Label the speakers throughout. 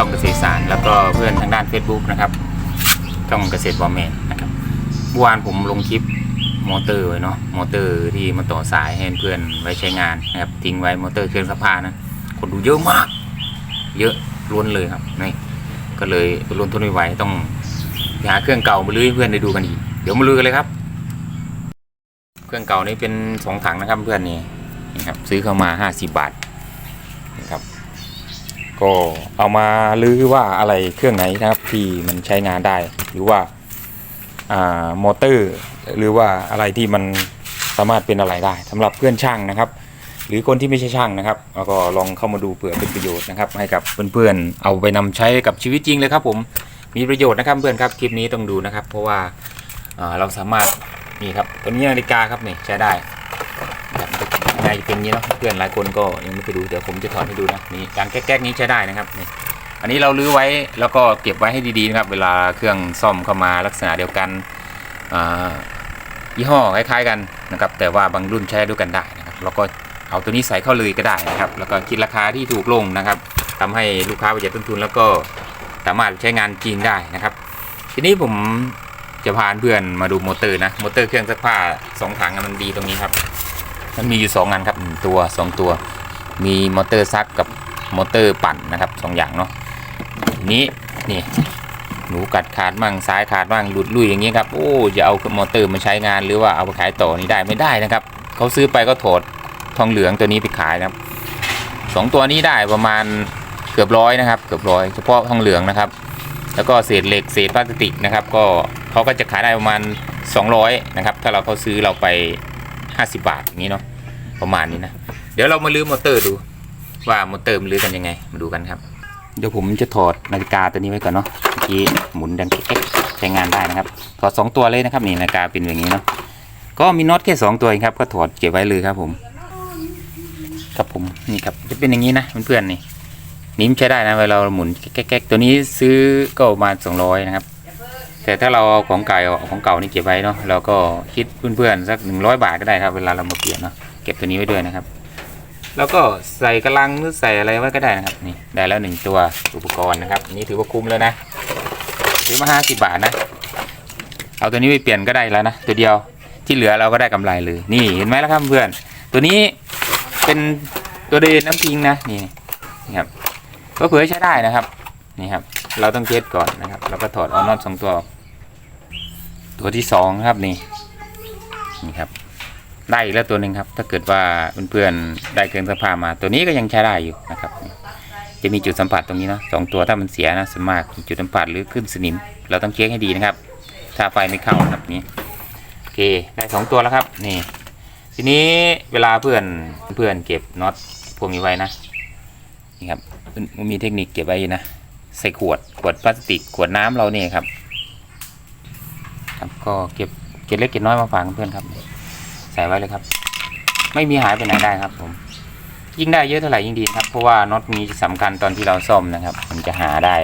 Speaker 1: ช่องเกษตรสารแล้วก็เพื่อนทางด้าน Facebook นะครับช่องเกษตรบอมแมนนะครับเมื่อวานผมลงคลิปมอเตอร์ไว้เนาะมอเตอร์ที่มาต่อสายให้เพื่อนไว้ใช้งานนะครับทิ้งไว้มอเตอร์เครื่องซักผ้านะคนดูเยอะมาก เยอะล้วนเลยครับนี่ก็เลยล้นทนไม่ไหวต้องหาเครื่องเก่ามาลื้อเพื่อนได้ดูกันอีกเดี๋ยวมาลื้อกันเลยครับ เครื่องเก่านี่เป็นสองถังนะครับเพื่อนนี่นี่ครับซื้อเข้ามาห้าสิบบาทนะครับ ก็เอามาลื้อว่าอะไรเครื่องไหนนะครับที่มันใช้งานได้ หรือว่าอ่ามอเตอร์ หรือว่าอะไรที่มันสามารถเป็นอะไรได้สำหรับเพื่อนช่างนะครับ หรือคนที่ไม่ใช่ช่างนะครับแล้วก็ลองเข้ามาดูเผื่อเป็นประโยชน์นะครับ ให้กับเพื่อนๆเอาไปนำใช้กับชีวิตจริงเลยครับ ผมมีประโยชน์นะครับเพื่อนครับคลิปนี้ต้องดูนะครับ เพราะว่าเราสามารถนี่ครับตัวนี้นาฬิกาครับนี่ใช้ได้ น่าจะเป็นอย่างนี้เนาะเพื่อนหลายคนก็ยังไม่เคยดูเดี๋ยวผมจะถอดให้ดูนะนี่การแก๊กๆนี้ใช้ได้นะครับนี่อันนี้เราลื้อไว้แล้วก็เก็บไว้ให้ดีๆนะครับ เวลาเครื่องซ่อมเข้ามาลักษณะเดียวกันอ่ายี่ห้อคล้ายๆกันนะครับ แต่ว่าบางรุ่นใช้ด้วยกันได้นะครับแล้วก็เอาตัวนี้ใส่เข้าเลยก็ได้นะครับ แล้วก็คิดราคาที่ถูกลงนะครับทำให้ลูกค้าประหยัดต้นทุนแล้วก็สามารถใช้งานจริงได้นะครับ ทีนี้ผมจะพาเพื่อนมาดูมอเตอร์นะมอเตอร์เครื่องซักผ้าสองถังมันดีตรงนี้ครับ มันมีอยู่สองอันครับตัวสองตัว มีมอเตอร์ซักกับมอเตอร์ปั่นนะครับสองอย่างเนาะนี้นี่หนูกัดขาดมั่งซ้ายขาดมั่งหลุดลุยอย่างนี้ครับโอ้จะเอามอเตอร์มาใช้งานหรือว่าเอาไปขายต่อนี่ได้ไม่ได้นะครับเขาซื้อไปก็ถอดทองเหลืองตัวนี้ไปขายนะครับสองตัวนี้ได้ประมาณเกือบร้อยนะครับเกือบร้อยเฉพาะทองเหลืองนะครับ แล้วก็เศษเหล็กเศษพลาสติกนะครับ ก็เขาก็จะขายได้ประมาณ 200นะครับถ้าเราเขาซื้อเราไป 50 บาทอย่างนี้เนาะ ประมาณนี้นะ เดี๋ยวเรามาลื้อมอเตอร์ดู ว่ามอเตอร์มันลื้อกันยังไง มาดูกันครับ เดี๋ยวผมจะถอดนาฬิกาตัวนี้ไว้ก่อนเนาะเมื่อกี้หมุนดังเก๊กใช้งานได้นะครับถอดสองตัวเลยนะครับนี่นาฬิกาเป็นอย่างนี้เนาะก็มีน็อตแค่สองตัวเองครับ ก็ถอดเก็บไว้เลยครับ ผม ครับผมนี่ครับจะเป็นอย่างนี้นะเพื่อนๆนี่นิ้มใช้ได้นะเวลาเราหมุนแก๊กๆตัวนี้ซื้อก็ประมาณสองร้อยนะครับแต่ถ้าเราเอาของเก่าของเก่านี่เก็บไว้เนาะเราก็คิดเพื่อนๆสักหนึ่งร้อยบาทก็ได้ครับ เวลาเรามาเปลี่ยนเนาะ ก็บตัวนี้ไว้ด้วยนะครับ แล้วก็ใส่กระลังหรือใส่อะไรไว้ก็ได้นะครับนี่ได้แล้วหนึ่งตัวอุปกรณ์นะครับนี่ถือว่าคุ้มแล้วนะซื้อมาห้าสิบบาทนะ เอาตัวนี้ไปเปลี่ยนก็ได้แล้วนะตัวเดียวที่เหลือเราก็ได้กำไรเลยนี่เห็นไหมล่ะครับเพื่อน ตัวนี้เป็นตัวเดินน้ำพิงนะนี่นี่ครับก็เผื่อใช้ได้นะครับนี่ครับ เราต้องเทสก่อนนะครับ แล้วก็ถอดเอาน็อตสองตัว ตัวที่สองครับนี่นี่ครับ ได้อีกแล้วตัวหนึ่งครับ ถ้าเกิดว่าเพื่อนๆได้เครื่องซักผ้ามา ตัวนี้ก็ยังใช้ได้อยู่นะครับ จะมีจุดสัมผัสตรงนี้นะสองตัวถ้ามันเสียนะส่วนมากจุดสัมผัสหรือขึ้นสนิม เราต้องเช็คให้ดีนะครับ ถ้าไฟไม่เข้านะครับนี่โอเคได้สองตัวแล้วครับนี่ ทีนี้เวลาเพื่อนเพื่อนเก็บน็อตพวกนี้ไว้นะนี่ครับมันมีเทคนิคเก็บไว้นะใส่ขวดขวดพลาสติกขวดน้ำเราเนี่ยครับ ครับก็เก็บเก็บเล็กเก็บน้อยมาฝากเพื่อนครับ ส่ไว้เลยครับ ไม่มีหายไปไหนได้ครับ ผม ยิ่งได้เยอะเท่าไหร่ยิ่งดีครับ เพราะว่าน็อตมีสำคัญตอนที่เราซ่อมนะครับ มันจะหาได้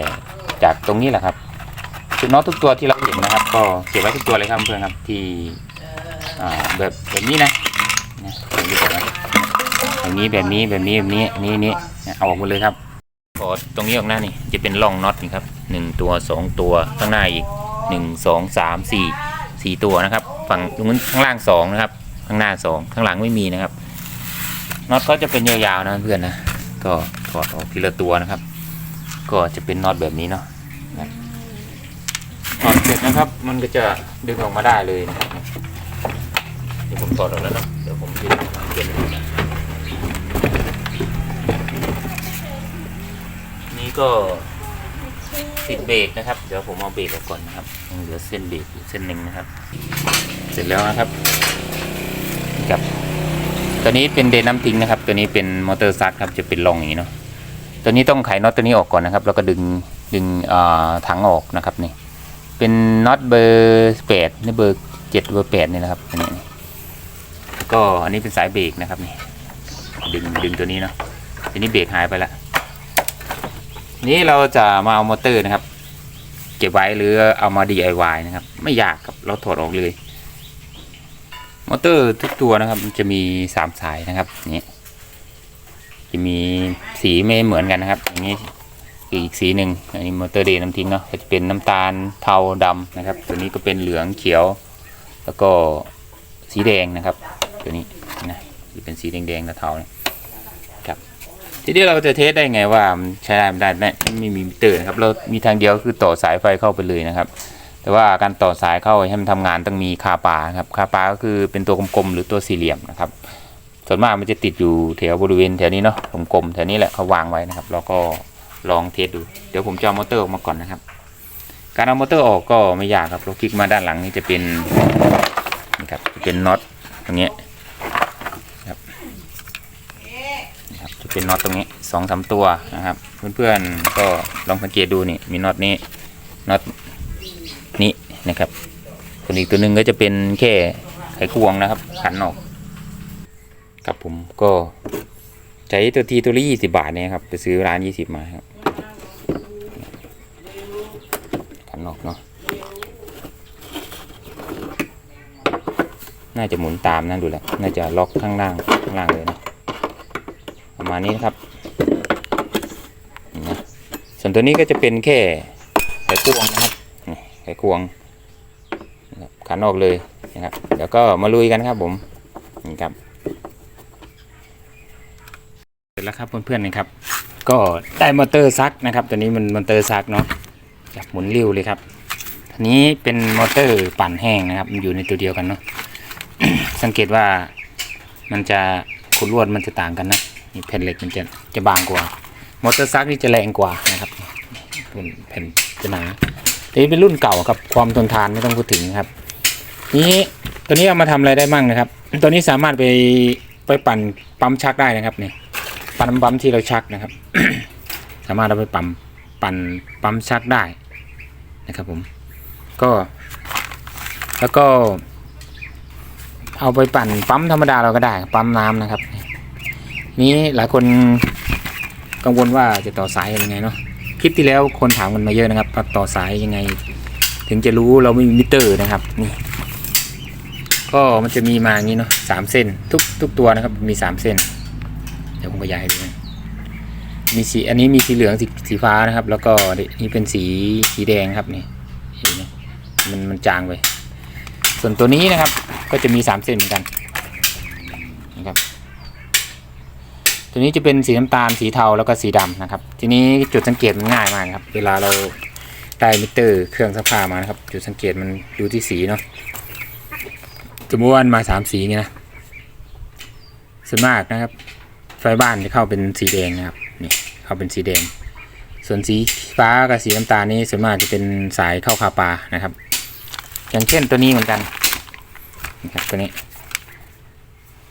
Speaker 1: จากตรงนี้แหละครับคือน็อตทุกตัวที่เราเห็นนะครับ ก็เก็บไว้ทุกตัวเลยครับเพื่อนครับที่แบบแบบนี้นะนะอย่างที่บนี้แบบนี้แบบนี้แบบนี้นี่นี่เอาออกหมดเลยครับกดตรงนี้ออกหน้านี่จะเป็นร่องน็อตนี่ครับหนึ่งตัวสองตัวข้างหน้าอีกหนึ่งสองสามสี่สี่ตัวนะครับ ฝั่งตรงนู้นข้างล่างสองนะครับ ข้างหน้าสองข้างหลังไม่มีนะครับน็อตก็จะเป็นยาวๆนะเพื่อนนะก็ถอดออกทีละตัวนะครับ ก็จะเป็นน็อตแบบนี้เนาะถอดเสร็จนะครับ มันก็จะดึงออกมาได้เลยนะครับนี่ผมถอดออกแล้วเนาะเดี๋ยวผมดึงมาเปลี่ยนนี่ก็ติดเบรกนะครับ เดี๋ยวผมเอาเบรกออกก่อนนะครับยังเหลือเส้นเบรกอยู่เส้นหนึ่งนะครับ เสร็จแล้วนะครับ กับ ตัวนี้เป็นเดนน้ำทิ้งนะครับ ตัวนี้เป็นมอเตอร์ซักครับจะเป็นรองอย่างนี้เนาะตัวนี้ต้องไขน็อตตัวนี้ออกก่อนนะครับ แล้วก็ดึงดึงถังออกนะครับนี่ เป็นน็อตเบอร์แปดนี่เบอร์เจ็ดเบอร์แปดนี่นะครับอันนี้ก็อันนี้เป็นสายเบรกนะครับนี่ดึงดึงตัวนี้เนาะทีนี้เบรกหายไปล้วนี้เราจะมาเอามอเตอร์นะครับ เก็บไว้หรือเอามา DIY นะครับ ไม่ยากครับเราถอดออกเลย มอเตอร์ทุกตัวนะครับ มันจะมีสามสายนะครับนี่จะมีสีไม่เหมือนกันนะครับ อย่างนี้อีกสีหนึ่งอันนี้มอเตอร์เดย์น้ำทิ้งเนาะก็จะเป็นน้ำตาลเทาดำนะครับ ตัวนี้ก็เป็นเหลืองเขียว แล้วก็สีแดงนะครับ ตัวนี้นะที่เป็นสีแดงๆกับเทาเนี่ยครับ ทีนี้เราจะเทสได้ไงว่ามันใช้ได้ไม่ได้ไม่ไม่มีมิเตอร์นะครับเรามีทางเดียวคือต่อสายไฟเข้าไปเลยนะครับ แต่ว่าการต่อสายเข้าให้มันทำงานต้องมีคาปาครับคาปาก็คือเป็นตัวกลมๆหรือตัวสี่เหลี่ยมนะครับ ส่วนมากมันจะติดอยู่แถวบริเวณแถวนี้เนาะกลมๆแถวนี้แหละเขาวางไว้นะครับเราก็ลองเทสดู เดี๋ยวผมจะเอามอเตอร์ออกมาก่อนนะครับ การเอามอเตอร์ออกก็ไม่ยากครับเราคลิกมาด้านหลังนี่จะเป็นนี่ครับจะเป็นน็อตตรงนี้ครับนี่ครับจะเป็นน็อตตรงนี้สองสามตัวนะครับ เพื่อนๆก็ลองสังเกตดูนี่มีน็อตนี้น็อต นะครับส่วนอีกตัวหนึ่งก็จะเป็นแค่ไขควงนะครับขันออกครับผมก็ใช้ตัวทีตัวละยี่สิบาทเนี่ยครับไปซื้อร้านยี่สิบมาครับขันออกเนาะน่าจะหมุนตามนั่นดูแหละน่าจะล็อกข้างล่างข้างล่างเลยนะประมาณนี้นะครับนะส่วนตัวนี้ก็จะเป็นแค่ไขควงนะครับไขควง ขันออกเลยนะครับ เดี๋ยวก็มาลุยกันครับผมนี่ครับเสร็จแล้วครับเพื่อนๆนะครับ ก็ได้มอเตอร์ซักนะครับ ตัวนี้มันมอเตอร์ซักเนาะจับหมุนเร็วเลยครับอันนี้เป็นมอเตอร์ปั่นแห้งนะครับ มันอยู่ในตัวเดียวกันเนาะสังเกตว่ามันจะขุดลวดมันจะต่างกันนะนี่แผ่นเหล็กมันจะจะบางกว่ามอเตอร์ซักนี่จะแรงกว่านะครับแผ่นจะหนาตัวนี้เป็นรุ่นเก่าครับความทนทานไม่ต้องพูดถึงครับ นี้ตัวนี้เอามาทำอะไรได้มั่งนะครับ ตัวนี้สามารถไปไปปั่นปั๊มชักได้นะครับเนี่ยปั๊มปั๊มที่เราชักนะครับ สามารถเอาไปปั๊มปั่นปั๊มชักได้นะครับผมก็ แล้วก็ เอาไปปั่นปั๊มธรรมดาเราก็ได้ ปั๊มน้ำนะครับ นี้หลายคนกังวลว่าจะต่อสายยังไงเนาะคลิปที่แล้วคนถามกันมาเยอะนะครับต่อสายยังไง ถึงจะรู้เราไม่มีมิเตอร์นะครับนี่ ก็มันจะมีมาอย่างนี้เนาะสามเส้น ทุกทุกตัวนะครับ มีสามเส้น เดี๋ยวผมขยายให้ดูนะมีสีอันนี้มีสีเหลืองสีสีฟ้านะครับ แล้วก็นี่เป็นสีสีแดงครับนี่นมันมันจางไป ส่วนตัวนี้นะครับ ก็จะมีสามเส้นเหมือนกันนะครับ ตัวนี้จะเป็นสีน้ำตาลสีเทาแล้วก็สีดำนะครับ ทีนี้จุดสังเกตมันง่ายมากครับ เวลาเราได้มิเตอร์เครื่องซักผ้ามานะครับ จุดสังเกตมันดูที่สีเนาะ มมติว่ามาสามสีอย่างนะส่วนมากนะครับ ไฟบ้านจะเข้าเป็นสีแดงนะครับนี่เข้าเป็นสีแดง ส่วนสีฟ้ากับสีน้ำตาลนี่ส่วนมากจะเป็นสายเข้าคาปานะครับ อย่างเช่นตัวนี้เหมือนกันนะครับตัวนี้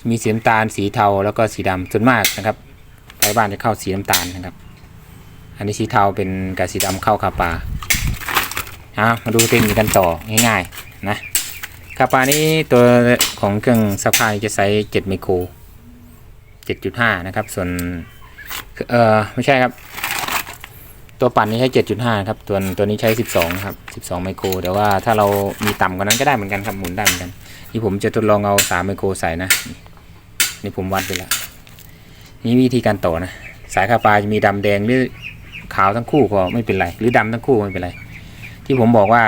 Speaker 1: มีสีน้ำตาลสีเทาแล้วก็สีดำส่วนมากนะครับไฟบ้านจะเข้าสีน้ำตาลนะครับ อันนี้สีเทาเป็นกับสีดำเข้าคาปาอะมาดูเทคนิคกันต่อง่ายๆนะ คาปานี้ตัวของเครื่องซักผ้าจะใช้7ไมโคร7.5นะครับ ส่วนเอ่อไม่ใช่ครับ ตัวปั่นนี้ใช้7.5ครับตัวตัวนี้ใช้12ครับ12ไมโครแต่ว่าถ้าเรามีต่ำกว่านั้นก็ได้เหมือนกันครับหมุนได้เหมือนกันนี่ผมจะทดลองเอา3ไมโครใส่นะ นี่ผมวัดไปแล้วนี่วิธีการต่อนะ สายคาปาจะมีดำแดงหรือขาวทั้งคู่ก็ไม่เป็นไร หรือดำทั้งคู่ไม่เป็นไร ที่ผมบอกว่า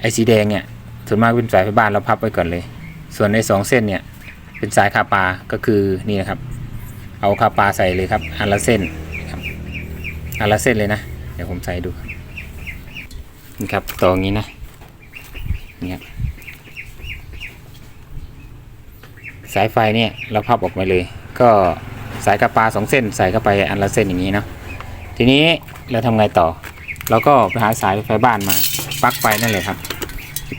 Speaker 1: ไอ้สีแดงเนี่ย ส่วนมากเป็นสายไฟบ้านเราพับไว้ก่อนเลย ส่วนในสองเส้นเนี่ยเป็นสายคาปาก็คือนี่นะครับ เอาคาปาใส่เลยครับอันละเส้นครับอันละเส้นเลยนะเดี๋ยวผมใส่ดูครับนี่ครับต่ออย่างนี้นะนี่ครับสายไฟเนี่ยเราพับออกมาเลย ก็สายคาปาสองเส้นใส่เข้าไปอันละเส้นอย่างนี้เนาะทีนี้เราทำไงต่อ เราก็ไปหาสายไฟบ้านมาปลั๊กไฟนั่นเลยครับ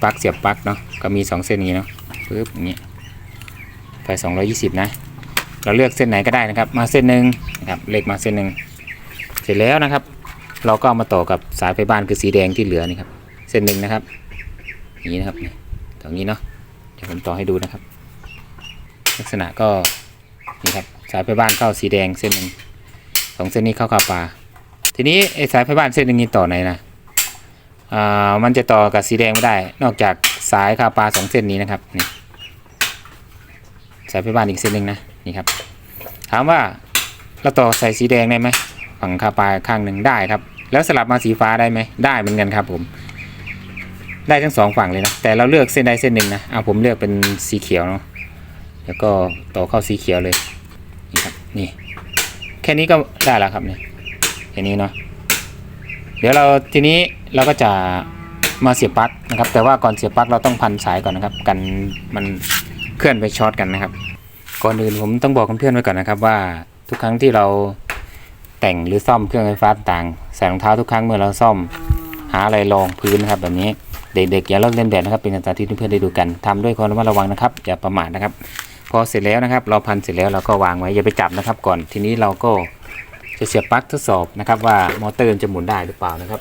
Speaker 1: ปลั๊กเสียบปลั๊กเนาะก็มีสองเส้นอย่างนี้เนาะปึ๊บอย่างนี้ไฟ220 นะ เราเลือกเส้นไหนก็ได้นะครับ มาเส้นหนึ่งนะครับเลขมาเส้นหนึ่งเสร็จแล้วนะครับ เราก็เอามาต่อกับสายไฟบ้านคือสีแดงที่เหลือนี่ครับเส้นหนึ่งนะครับอย่างนี้นะครับตรงนี้เนาะเดี๋ยวผมต่อให้ดูนะครับ ลักษณะก็นี่ครับสายไฟบ้านเข้าสีแดงเส้นหนึ่งสองเส้นนี้เข้าคาปาทีนี้ไอ้สายไฟบ้านเส้นหนึ่งนี้ต่อไหนนะ มันจะต่อกับสีแดงไม่ได้ นอกจากสายคาปาสองเส้นนี้นะครับนี่สายไฟบ้านอีกเส้นหนึ่งนะนี่ครับ ถามว่าเราต่อใส่สีแดงได้ไหมฝั่งคาปลาข้างหนึ่งได้ครับ แล้วสลับมาสีฟ้าได้ไหมได้เหมือนกันครับผม ได้ทั้งสองฝั่งเลยนะแต่เราเลือกเส้นใดเส้นหนึ่งนะเอาผมเลือกเป็นสีเขียวเนาะแล้วก็ต่อเข้าสีเขียวเลยนี่ครับนี่แค่นี้ก็ได้แล้วครับเนี่ยแค่นี้เนาะเดี๋ยวเราทีนี้ เราก็จะมาเสียบปลั๊กนะครับ แต่ว่าก่อนเสียบปลั๊กเราต้องพันสายก่อนนะครับ กันมันเคลื่อนไปช็อตกันนะครับ ก่อนอื่นผมต้องบอกเพื่อนๆไว้ก่อนนะครับ ว่าทุกครั้งที่เราแต่งหรือซ่อมเครื่องไฟฟ้าต่างๆใส่รองเท้าทุกครั้งเมื่อเราซ่อมหาอะไรรองพื้นนะครับ แบบนี้เด็กๆอย่าลอกเล่นแบบนะครับ เป็นการสาธิตเพื่อนๆได้ดูกันทำด้วยความระมัดระวังนะครับอย่าประมาทนะครับ พอเสร็จแล้วนะครับ เราพันเสร็จแล้วเราก็วางไว้อย่าไปจับนะครับ ก่อนทีนี้เราก็จะเสียบปลั๊กทดสอบนะครับ ว่ามอเตอร์จะหมุนได้หรือเปล่านะครับ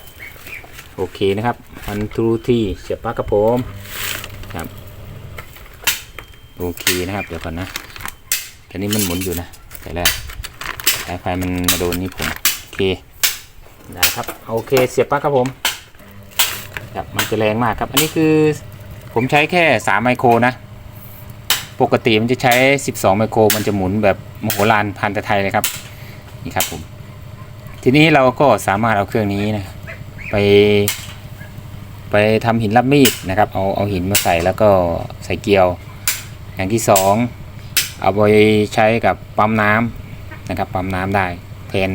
Speaker 1: โอเคนะครับพันทูที่เสียบปลั๊กกับผมครับโอเคนะครับเดี๋ยวก่อนนะตอนนี้มันหมุนอยู่นะแต่แล้วสายไฟมันมาโดนนี่ผมโอเคได้ครับโอเคเสียบปลั๊กครับผมครับมันจะแรงมากครับ อันนี้คือผมใช้แค่ 3 ไมโครนะ ปกติมันจะใช้ 12 ไมโคร มันจะหมุนแบบมโหฬารพันตะไทยเลยครับ นี่ครับผม ทีนี้เราก็สามารถเอาเครื่องนี้นะ ไป ไปทำหินรับมีดนะครับ เอาเอาหินมาใส่แล้วก็ใส่เกลียว อย่างที่สองเอาไปใช้กับปั๊มน้ำนะครับ ปั๊มน้ำได้แทน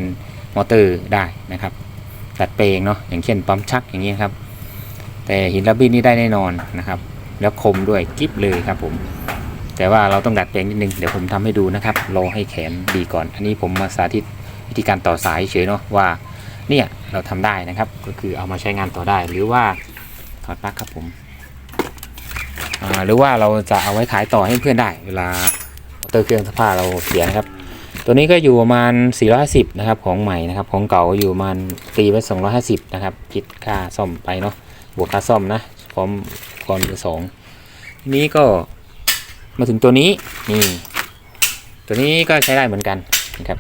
Speaker 1: มอเตอร์ได้นะครับดัดแปลงเนาะอย่างเช่นปั๊มชักอย่างนี้ครับ แต่หินรับมีดนี่ได้แน่นอนนะครับ แล้วคมด้วยกิ๊บเลยครับผมแต่ว่าเราต้องดัดแปลงนิดนึง เดี๋ยวผมทำให้ดูนะครับรอให้แขนดีก่อน อันนี้ผมมาสาธิตวิธีการต่อสายเฉยเนาะว่า เนี่ยเราทำได้นะครับ ก็คือเอามาใช้งานต่อได้ หรือว่าถอดปลั๊กครับผมหรือว่าเราจะเอาไว้ขายต่อให้เพื่อนได้ เวลาเตอร์เครื่องซักผ้าเราเสียนะครับ ตัวนี้ก็อยู่ประมาณ 450 นะครับ ของใหม่นะครับ ของเก่าอยู่ประมาณตีไว้250 นะครับคิดค่าซ่อมไปเนาะบวกค่าซ่อมนะพร้อมก่อนมือสองนี้ก็มาถึงตัวนี้นี่ตัวนี้ก็ใช้ได้เหมือนกันนะครับ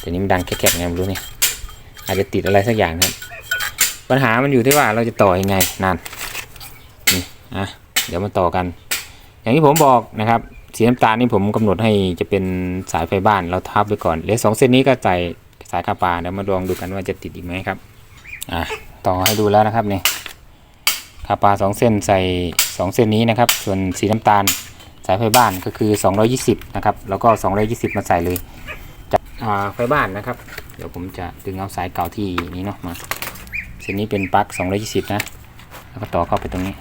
Speaker 1: แต่นี้มันดังแคบๆไงไม่รู้เนี่ย อาจจะติดอะไรสักอย่างครับ ปัญหามันอยู่ที่ว่าเราจะต่อยังไงนั่นนี่อะเดี๋ยวมาต่อกัน อย่างที่ผมบอกนะครับสีน้ำตาลนี่ผมกำหนดให้จะเป็นสายไฟบ้านเราทับไปก่อนเหลือสองเส้นนี้ก็ใส่สายคาปาเดี๋ยวมาลองดูกันว่าจะติดอีกไหมครับอะต่อให้ดูแล้วนะครับนี่คาปาสองเส้นใส่สองเส้นนี้นะครับ ส่วนสีน้ำตาลสายไฟบ้านก็คือ 220 นะครับ แล้วก็ 220 มาใส่เลยจากอ่า ไฟบ้านนะครับ เดี๋ยวผมจะดึงเอาสายเก่าที่นี้เนาะมาเส้นนี้เป็นปลั๊ก220 นะ แล้วก็ต่อเข้าไปตรงนี้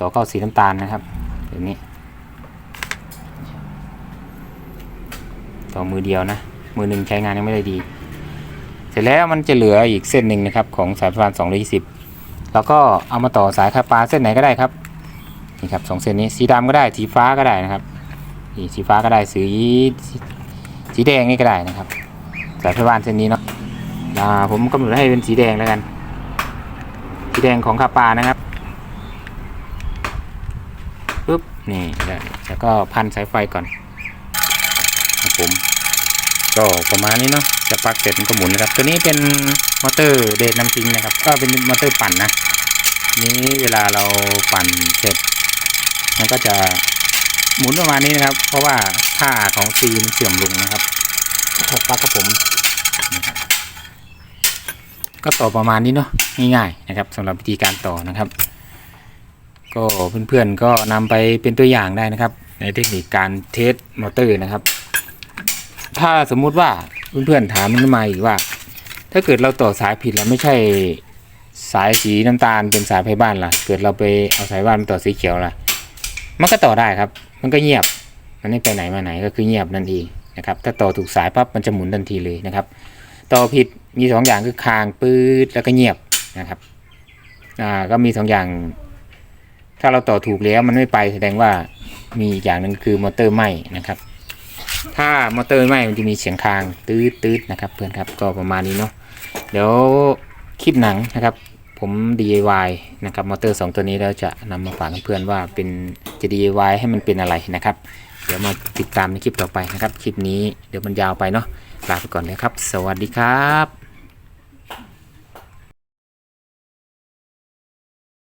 Speaker 1: ต่อเข้าสีน้ำตาลนะครับแบบนี้ ต่อมือเดียวนะ มือหนึ่งใช้งานยังไม่ได้ดี เสร็จแล้วมันจะเหลืออีกเส้นหนึ่งนะครับ ของสายไฟฟ้า220 แล้วก็เอามาต่อสายคาปาเส้นไหนก็ได้ครับนี่ครับสองเส้นนี้สีดำก็ได้สีฟ้าก็ได้นะครับนี่สีฟ้าก็ได้สี สีแดงนี่ก็ได้นะครับสายไฟบ้านเส้นนี้เนาะอ่าผมกำหนดให้เป็นสีแดงแล้วกัน สีแดงของคาปานะครับปึ๊บนี่ได้แล้วก็พันสายไฟก่อนครับผมก็ประมาณนี้เนาะจะปลักเสร็จมันก็หมุนนะครับ ตัวนี้เป็นมอเตอร์เดทน้ำทิ้งนะครับ ก็เป็นมอเตอร์ปั่นนะนี้เวลาเราปั่นเสร็จ มันก็จะ หมุนประมาณนี้นะครับ เพราะว่าค่าของซีมันเสื่อมลงนะครับถอดปลั๊กกับผมก็ต่อประมาณนี้เนาะง่ายๆนะครับสำหรับวิธีการต่อนะครับ ก็เพื่อนๆก็นำไปเป็นตัวอย่างได้นะครับ ในเทคนิคการเทสมอเตอร์นะครับ ถ้าสมมุติว่าเพื่อนๆถามมันมาอีกว่า ถ้าเกิดเราต่อสายผิดแล้วไม่ใช่สายสีน้ำตาลเป็นสายไฟบ้านล่ะ เกิดเราไปเอาสายบ้านมาต่อสีเขียวล่ะ มันก็ต่อได้ครับ มันก็เงียบ มันไม่ไปไหนมาไหนก็คือเงียบนั่นเองนะครับ ถ้าต่อถูกสายปั๊บมันจะหมุนทันทีเลยนะครับ ต่อผิดมีสองอย่างคือคางปื๊ดแล้วก็เงียบนะครับ อ่าก็มีสองอย่าง ถ้าเราต่อถูกแล้วมันไม่ไปแสดงว่ามีอีกอย่างหนึ่งคือมอเตอร์ไหม้นะครับ ถ้ามอเตอร์ไหม้มันจะมีเสียงคางตืดตืดนะครับ เพื่อนครับก็ประมาณนี้เนาะเดี๋ยวคลิปหนังนะครับ DIY นะครับมอเตอร์ 2 ตัวนี้แล้วจะนำมาฝากเพื่อนๆว่าเป็นจะ DIY ให้มันเป็นอะไรนะครับ เดี๋ยวมาติดตามในคลิปต่อไปนะครับ คลิปนี้เดี๋ยวมันยาวไปเนาะลาไปก่อนนะครับ สวัสดีครับ